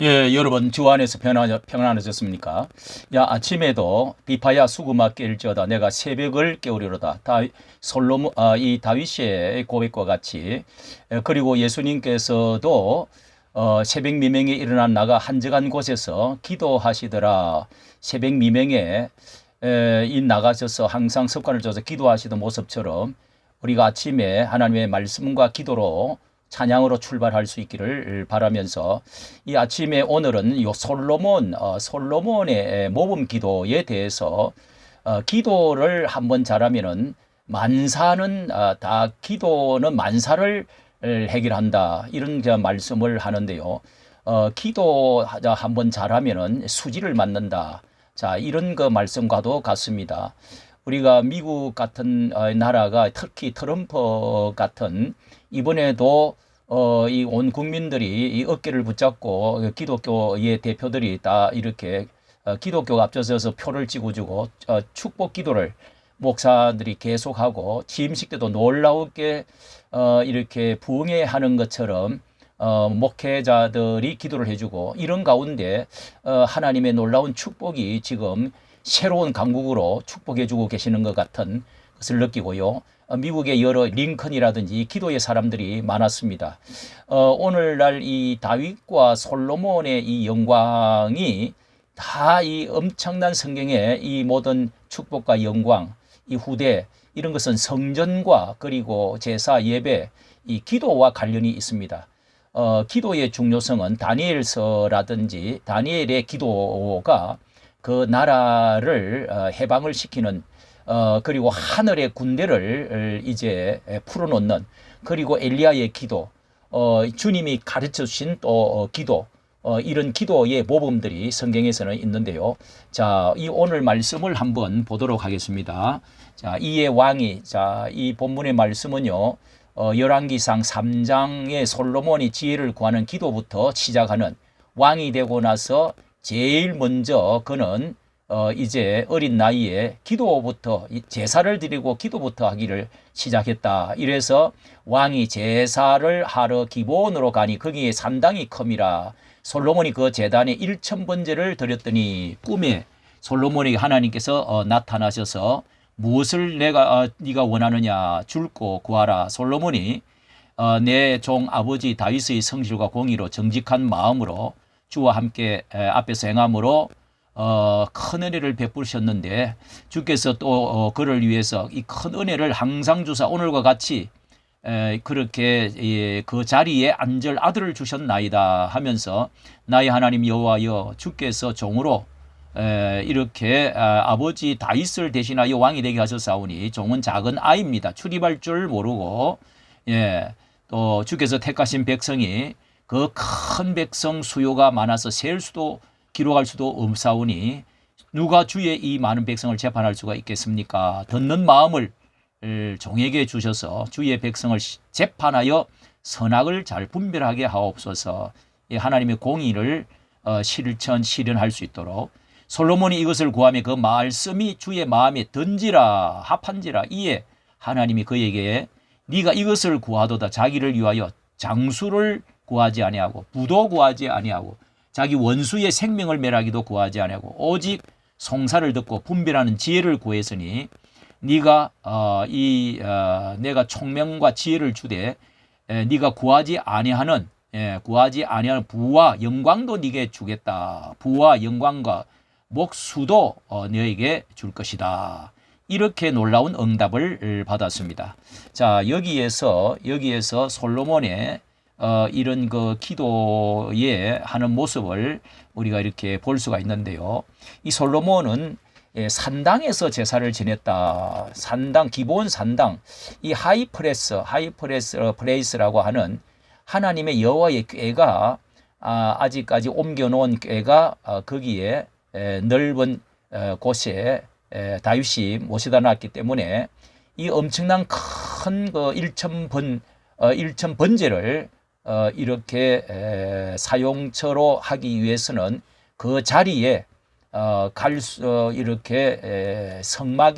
예, 여러분 주 안에서 평안, 평안하셨습니까? 야 아침에도 비파야 수구마 깰지어다 내가 새벽을 깨우리로다. 다 솔로몬 아, 이 다윗의 고백과 같이 에, 그리고 예수님께서도 어, 새벽 미명에 일어난 나가 한적한 곳에서 기도하시더라. 새벽 미명에 에, 이 나가셔서 항상 습관을 줘서 기도하시던 모습처럼 우리가 아침에 하나님의 말씀과 기도로 찬양으로 출발할 수 있기를 바라면서 이 아침에 오늘은 요 솔로몬 어, 솔로몬의 모범 기도에 대해서 어, 기도를 한번 잘하면은 만사는 아, 다 기도는 만사를 해결한다 이런 저 말씀을 하는데요. 어, 기도 한번 잘하면은 수지를 맞는다. 자 이런 그 말씀과도 같습니다. 우리가 미국 같은 어, 나라가 특히 트럼프 같은 이번에도 어, 이 온 국민들이 이 어깨를 붙잡고 기독교의 대표들이 다 이렇게 어, 기독교가 앞서서서 표를 찍어주고 어, 축복 기도를 목사들이 계속하고 취임식 때도 놀라우게 어, 이렇게 부흥회하는 것처럼 어, 목회자들이 기도를 해주고 이런 가운데 어, 하나님의 놀라운 축복이 지금 새로운 강국으로 축복해주고 계시는 것 같은 것을 느끼고요. 어, 미국의 여러 링컨이라든지 기도의 사람들이 많았습니다. 어, 오늘날 이 다윗과 솔로몬의 이 영광이 다 이 엄청난 성경의 이 모든 축복과 영광, 이 후대 이런 것은 성전과 그리고 제사 예배, 이 기도와 관련이 있습니다. 어, 기도의 중요성은 다니엘서라든지 다니엘의 기도가 그 나라를 어, 해방을 시키는 어, 그리고 하늘의 군대를 이제 풀어놓는 그리고 엘리야의 기도, 어, 주님이 가르쳐 주신 또 어, 기도, 어, 이런 기도의 모범들이 성경에서는 있는데요. 자, 이 오늘 말씀을 한번 보도록 하겠습니다. 자, 이의 왕이, 자, 이 본문의 말씀은요, 어, 열왕기상 3장의 솔로몬이 지혜를 구하는 기도부터 시작하는 왕이 되고 나서 제일 먼저 그는 어, 이제 어린 나이에 기도부터 제사를 드리고 기도부터 하기를 시작했다. 이래서 왕이 제사를 하러 기본으로 가니 거기에 산당이 컴이라. 솔로몬이 그 재단에 일천 번제를 드렸더니 꿈에 솔로몬에게 하나님께서 어, 나타나셔서 무엇을 내가 어, 네가 원하느냐 줄고 구하라. 솔로몬이 어, 내 종 아버지 다윗의 성실과 공의로 정직한 마음으로 주와 함께 에, 앞에서 행함으로 어, 큰 은혜를 베푸셨는데 주께서 또 어, 그를 위해서 이 큰 은혜를 항상 주사 오늘과 같이 에, 그렇게 예, 그 자리에 안절 아들을 주셨나이다 하면서 나의 하나님 여호와여 주께서 종으로 에, 이렇게 아, 아버지 다윗을 대신하여 왕이 되게 하셨사오니 종은 작은 아이입니다. 출입할 줄 모르고 예, 또 주께서 택하신 백성이 그 큰 백성 수요가 많아서 셀 수도 기록할 수도 없사오니 누가 주의 이 많은 백성을 재판할 수가 있겠습니까? 듣는 마음을 종에게 주셔서 주의 백성을 재판하여 선악을 잘 분별하게 하옵소서. 하나님의 공의를 어, 실천 실현할 수 있도록 솔로몬이 이것을 구하며 그 말씀이 주의 마음에 던지라 합한지라 이에 하나님이 그에게 네가 이것을 구하도다 자기를 위하여 장수를 구하지 아니하고 부도 구하지 아니하고 자기 원수의 생명을 멸하기도 구하지 아니하고 오직 송사를 듣고 분별하는 지혜를 구했으니 네가 어, 이 어, 내가 총명과 지혜를 주되 에, 네가 구하지 아니하는 예, 구하지 아니하는 부와 영광도 네게 주겠다. 부와 영광과 목수도 어, 너에게 줄 것이다. 이렇게 놀라운 응답을 받았습니다. 자 여기에서 여기에서 솔로몬의 어, 이런 그 기도에 하는 모습을 우리가 이렇게 볼 수가 있는데요. 이 솔로몬은 예, 산당에서 제사를 지냈다. 산당 기본 산당 이 하이프레스 하이프레스 어, 프레이스라고 하는 하나님의 여호와의 궤가 아, 아직까지 옮겨놓은 궤가 어, 거기에 에, 넓은 에, 곳에 에, 다윗이 모시다 놨기 때문에 이 엄청난 큰 그 일천 어, 일천 번제를 어, 이렇게 에, 사용처로 하기 위해서는 그 자리에 어, 갈 수, 어, 이렇게 에, 성막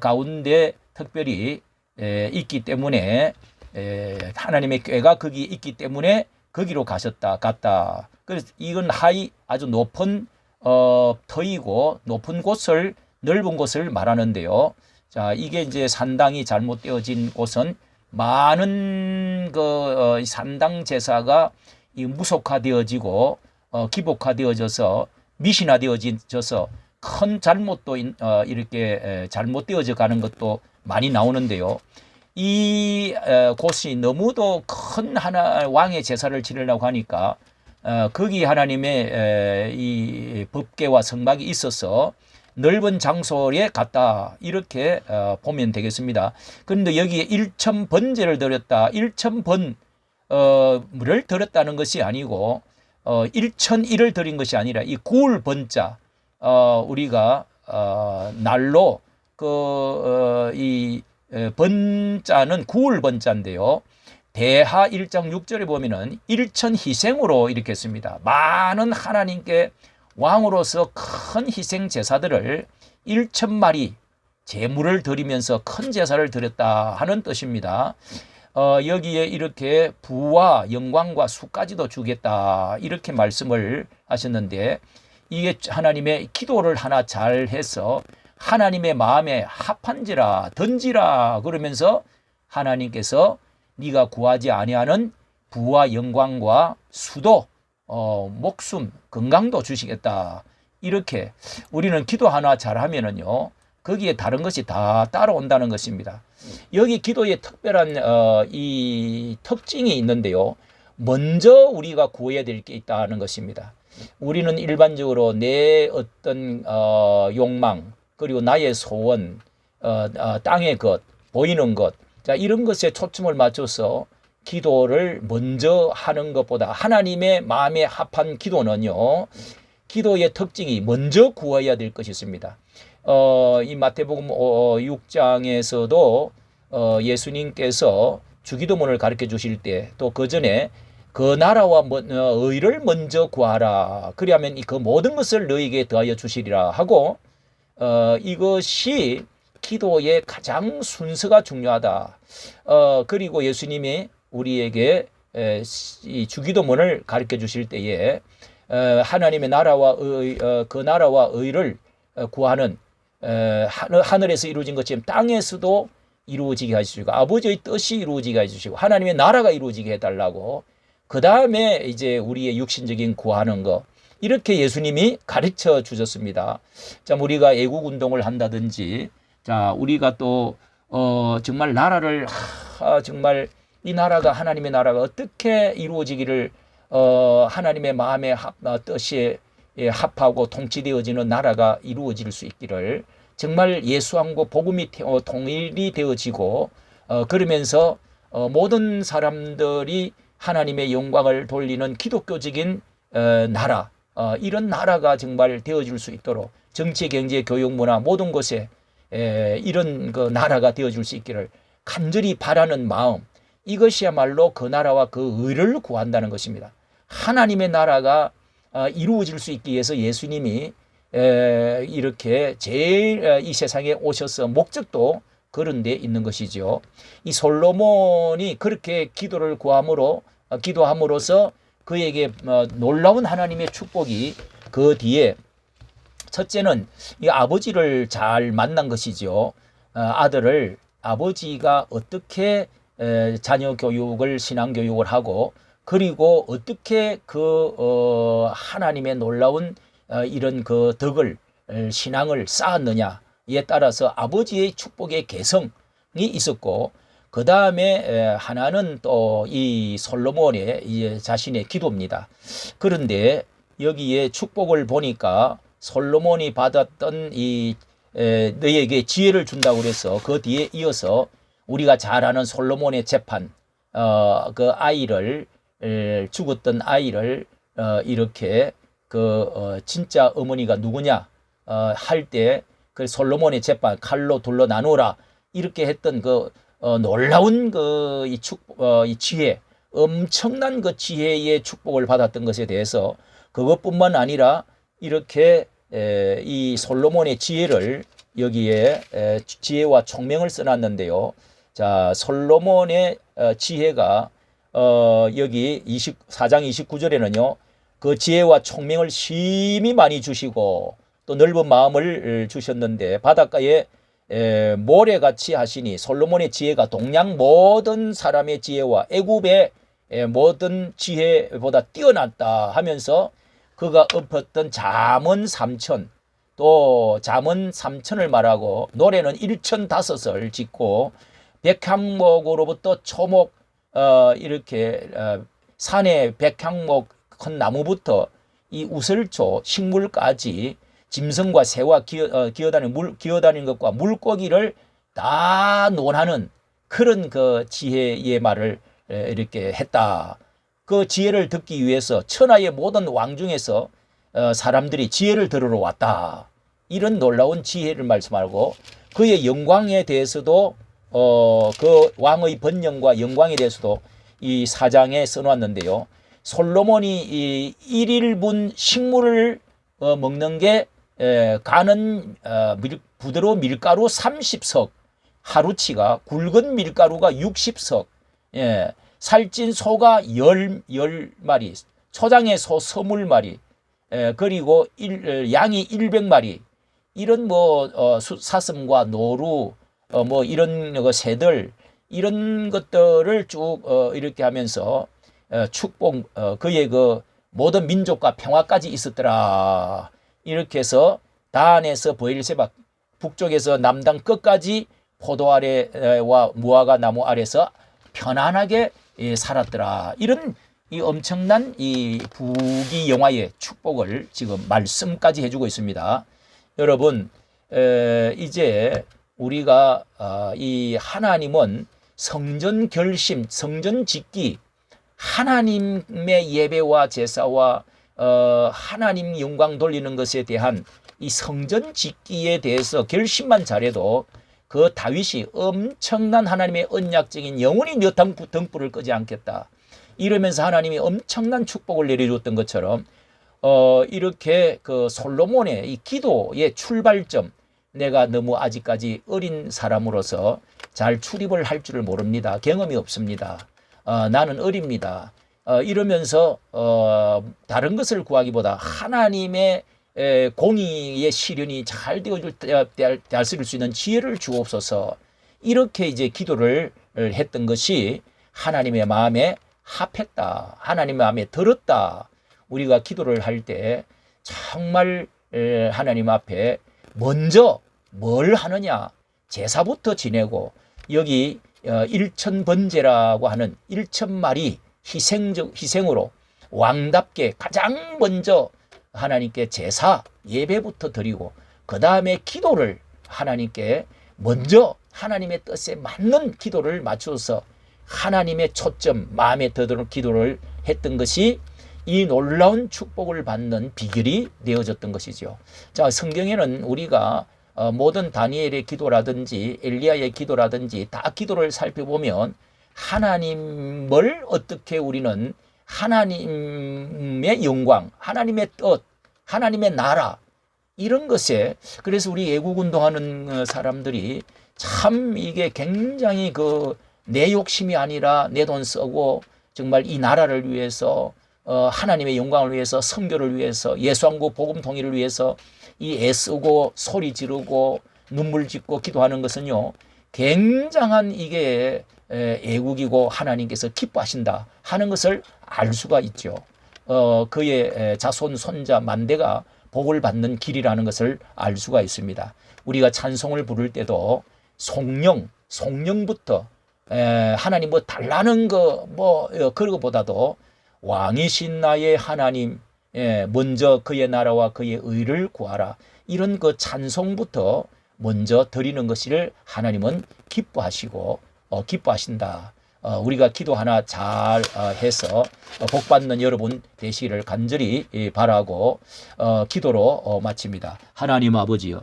가운데 특별히 에, 있기 때문에 에, 하나님의 꾀가 거기 있기 때문에 거기로 가셨다 갔다. 그래서 이건 하이 아주 높은 어 터이고 높은 곳을 넓은 곳을 말하는데요. 자 이게 이제 산당이 잘못되어진 곳은 많은 그 어, 산당 제사가 이 무속화되어지고 어, 기복화되어져서 미신화되어져서 큰 잘못도 인- 어, 이렇게 에, 잘못되어져 가는 것도 많이 나오는데요. 이 에, 곳이 너무도 큰 하나 왕의 제사를 지내려고 하니까 어, 거기 하나님의 에, 이 법계와 성막이 있어서 넓은 장소에 갔다 이렇게 어, 보면 되겠습니다. 그런데 여기에 1천 번제를 드렸다. 1천 번 어, 물을 드렸다는 것이 아니고 어, 1천일을 드린 것이 아니라 이 구울 번자 어, 우리가 어, 날로 그이 번자는 구울 번자인데요. 대하 1장 6절에 보면은 일천 희생으로 이렇게 씁니다. 많은 하나님께 왕으로서 큰 희생 제사들을 1천 마리 제물을 드리면서 큰 제사를 드렸다 하는 뜻입니다. 어, 여기에 이렇게 부와 영광과 수까지도 주겠다 이렇게 말씀을 하셨는데 이게 하나님의 기도를 하나 잘 해서 하나님의 마음에 합한지라 던지라 그러면서 하나님께서 네가 구하지 아니하는 부와 영광과 수도 어, 목숨 건강도 주시겠다 이렇게 우리는 기도 하나 잘하면은요 거기에 다른 것이 다 따라온다는 것입니다. 여기 기도에 특별한 어, 이 특징이 있는데요. 먼저 우리가 구해야 될 게 있다는 것입니다. 우리는 일반적으로 내 어떤 어, 욕망 그리고 나의 소원, 어, 어, 땅의 것, 보이는 것, 자 이런 것에 초점을 맞춰서 기도를 먼저 하는 것보다 하나님의 마음에 합한 기도는요. 기도의 특징이 먼저 구해야 될 것이 있습니다. 어, 이 마태복음 6장에서도 어, 예수님께서 주기도문을 가르쳐 주실 때 또 그 전에 그 나라와 뭐, 어, 의를 먼저 구하라. 그리하면 이그 모든 것을 너에게 더하여 주시리라 하고 어, 이것이 기도의 가장 순서가 중요하다. 어, 그리고 예수님이 우리에게 에, 이 주기도문을 가르쳐 주실 때에 어, 하나님의 나라와 의, 어, 그 나라와 의를 어, 구하는 하늘에서 이루어진 것처럼 땅에서도 이루어지게 해주시고 아버지의 뜻이 이루어지게 해주시고 하나님의 나라가 이루어지게 해달라고 그 다음에 이제 우리의 육신적인 구하는 거 이렇게 예수님이 가르쳐 주셨습니다. 자 우리가 애국 운동을 한다든지 자 우리가 또 어, 정말 나라를 하, 정말 이 나라가 하나님의 나라가 어떻게 이루어지기를 어, 하나님의 마음의 합, 어, 뜻에 예, 합하고 통치되어지는 나라가 이루어질 수 있기를 정말 예수함과 복음이 태- 어, 통일이 되어지고 어, 그러면서 어, 모든 사람들이 하나님의 영광을 돌리는 기독교적인 어, 나라 어, 이런 나라가 정말 되어질 수 있도록 정치, 경제, 교육, 문화 모든 것에 에, 이런 그 나라가 되어줄 수 있기를 간절히 바라는 마음 이것이야말로 그 나라와 그 의를 구한다는 것입니다. 하나님의 나라가 어, 이루어질 수 있기 위해서 예수님이 에, 이렇게 제일 어, 이 세상에 오셔서 목적도 그런 데 있는 것이죠. 이 솔로몬이 그렇게 기도를 구함으로 어, 기도함으로써 그에게 어, 놀라운 하나님의 축복이 그 뒤에 첫째는 이 아버지를 잘 만난 것이죠. 어, 아들을 아버지가 어떻게 에, 자녀 교육을 신앙 교육을 하고 그리고 어떻게 그 어, 하나님의 놀라운 어, 이런 그 덕을 에, 신앙을 쌓았느냐에 따라서 아버지의 축복의 개성이 있었고 그 다음에 하나는 또 이 솔로몬의 이 자신의 기도입니다. 그런데 여기에 축복을 보니까 솔로몬이 받았던 이 에, 너에게 지혜를 준다고 그래서 그 뒤에 이어서 우리가 잘 아는 솔로몬의 재판 어, 그 아이를 에, 죽었던 아이를 어, 이렇게 그 어, 진짜 어머니가 누구냐 어, 할 때 그 솔로몬의 재판 칼로 둘러 나누라 이렇게 했던 그 어, 놀라운 그이 축, 어, 이 지혜, 엄청난 그 지혜의 축복을 받았던 것에 대해서 그것뿐만 아니라 이렇게 에, 이 솔로몬의 지혜를 여기에 에, 지혜와 총명을 써놨는데요. 자, 솔로몬의 어, 지혜가 어, 여기 20, 4장 29절에는요. 그 지혜와 총명을 심히 많이 주시고 또 넓은 마음을 주셨는데 바닷가에 에, 모래같이 하시니 솔로몬의 지혜가 동양 모든 사람의 지혜와 애굽의 에, 모든 지혜보다 뛰어났다 하면서 그가 엎었던 잠언 삼천 또 잠언 삼천을 말하고 노래는 일천 다섯을 짓고 백향목으로부터 초목 어, 이렇게 어, 산의 백향목 큰 나무부터 이 우설초 식물까지 짐승과 새와 기어, 어, 기어다니는 물 기어다니는 것과 물고기를 다 논하는 그런 그 지혜의 말을 에, 이렇게 했다. 그 지혜를 듣기 위해서 천하의 모든 왕 중에서 어, 사람들이 지혜를 들으러 왔다. 이런 놀라운 지혜를 말씀하고 그의 영광에 대해서도 어, 그 왕의 번영과 영광에 대해서도 이 사장에 써놨는데요. 솔로몬이 이 1일분 식물을 어, 먹는 게 에, 가는 어, 밀, 부드러운 밀가루 30석, 하루치가 굵은 밀가루가 60석, 예, 살찐 소가 열, 열 마리, 초장의 소 20마리, 에, 그리고 일, 양이 100마리, 이런 뭐 어, 수, 사슴과 노루, 어, 뭐 이런 그 새들 이런 것들을 쭉 어, 이렇게 하면서 어, 축복 어, 그의 그 모든 민족과 평화까지 있었더라. 이렇게 해서 다안에서 보일세박 북쪽에서 남단 끝까지 포도 아래와 무화과 나무 아래서 편안하게 예, 살았더라. 이런 이 엄청난 이 부귀 영화의 축복을 지금 말씀까지 해주고 있습니다. 여러분 에, 이제 우리가 어, 이 하나님은 성전 결심, 성전 짓기, 하나님의 예배와 제사와 어, 하나님 영광 돌리는 것에 대한 이 성전 짓기에 대해서 결심만 잘해도 그 다윗이 엄청난 하나님의 언약적인 영원히 몇 등불을 끄지 않겠다. 이러면서 하나님이 엄청난 축복을 내려줬던 것처럼 어, 이렇게 그 솔로몬의 이 기도의 출발점 내가 너무 아직까지 어린 사람으로서 잘 출입을 할 줄을 모릅니다. 경험이 없습니다. 어, 나는 어립니다. 어, 이러면서 어, 다른 것을 구하기보다 하나님의 에, 공의의 실현이 잘 되어줄 되었을 수 있는 지혜를 주옵소서. 이렇게 이제 기도를 했던 것이 하나님의 마음에 합했다. 하나님의 마음에 들었다. 우리가 기도를 할 때 정말 에, 하나님 앞에 먼저 뭘 하느냐? 제사부터 지내고 여기 어, 일천 번제라고 하는 일천 마리 희생적 희생으로 왕답게 가장 먼저 하나님께 제사 예배부터 드리고 그 다음에 기도를 하나님께 먼저 하나님의 뜻에 맞는 기도를 맞춰서 하나님의 초점 마음에 드는 기도를 했던 것이 이 놀라운 축복을 받는 비결이 되어졌던 것이죠. 자, 성경에는 우리가 어, 모든 다니엘의 기도라든지 엘리야의 기도라든지 다 기도를 살펴보면 하나님을 어떻게 우리는 하나님의 영광, 하나님의 뜻, 하나님의 나라 이런 것에 그래서 우리 애국 운동하는 어, 사람들이 참 이게 굉장히 그 내 욕심이 아니라 내 돈 쓰고 정말 이 나라를 위해서 어, 하나님의 영광을 위해서 선교를 위해서 예수왕국 복음 통일을 위해서 이 애쓰고 소리 지르고 눈물 짓고 기도하는 것은요 굉장한 이게 애국이고 하나님께서 기뻐하신다 하는 것을 알 수가 있죠. 어, 그의 자손 손자 만대가 복을 받는 길이라는 것을 알 수가 있습니다. 우리가 찬송을 부를 때도 송령, 송령부터 에, 하나님 뭐 달라는 거뭐 어, 그런 것보다도 왕이신 나의 하나님 예, 먼저 그의 나라와 그의 의를 구하라. 이런 그 찬송부터 먼저 드리는 것을 하나님은 기뻐하시고 어, 기뻐하신다. 어, 우리가 기도 하나 잘 어, 해서 어, 복 받는 여러분 되시기를 간절히 예, 바라고 어, 기도로 어, 마칩니다. 하나님 아버지요,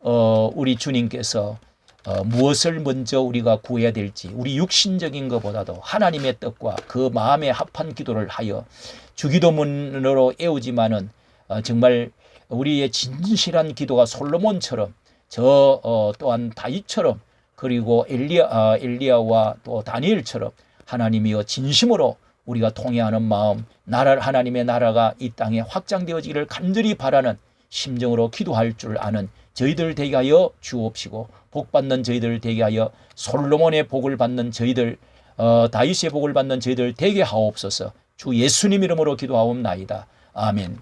어, 우리 주님께서 어, 무엇을 먼저 우리가 구해야 될지 우리 육신적인 것보다도 하나님의 뜻과 그 마음에 합한 기도를 하여 주기도문으로 애우지만은 어, 정말 우리의 진실한 기도가 솔로몬처럼 저 어, 또한 다윗처럼 그리고 엘리야 아, 엘리야와 또 다니엘처럼 하나님이여 진심으로 우리가 통회하는 마음, 나라 하나님의 나라가 이 땅에 확장되어지기를 간절히 바라는 심정으로 기도할 줄 아는 저희들 되게 하여 주옵시고 복 받는 저희들 되게 하여 솔로몬의 복을 받는 저희들 어, 다윗의 복을 받는 저희들 되게 하옵소서. 주 예수님 이름으로 기도하옵나이다. 아멘.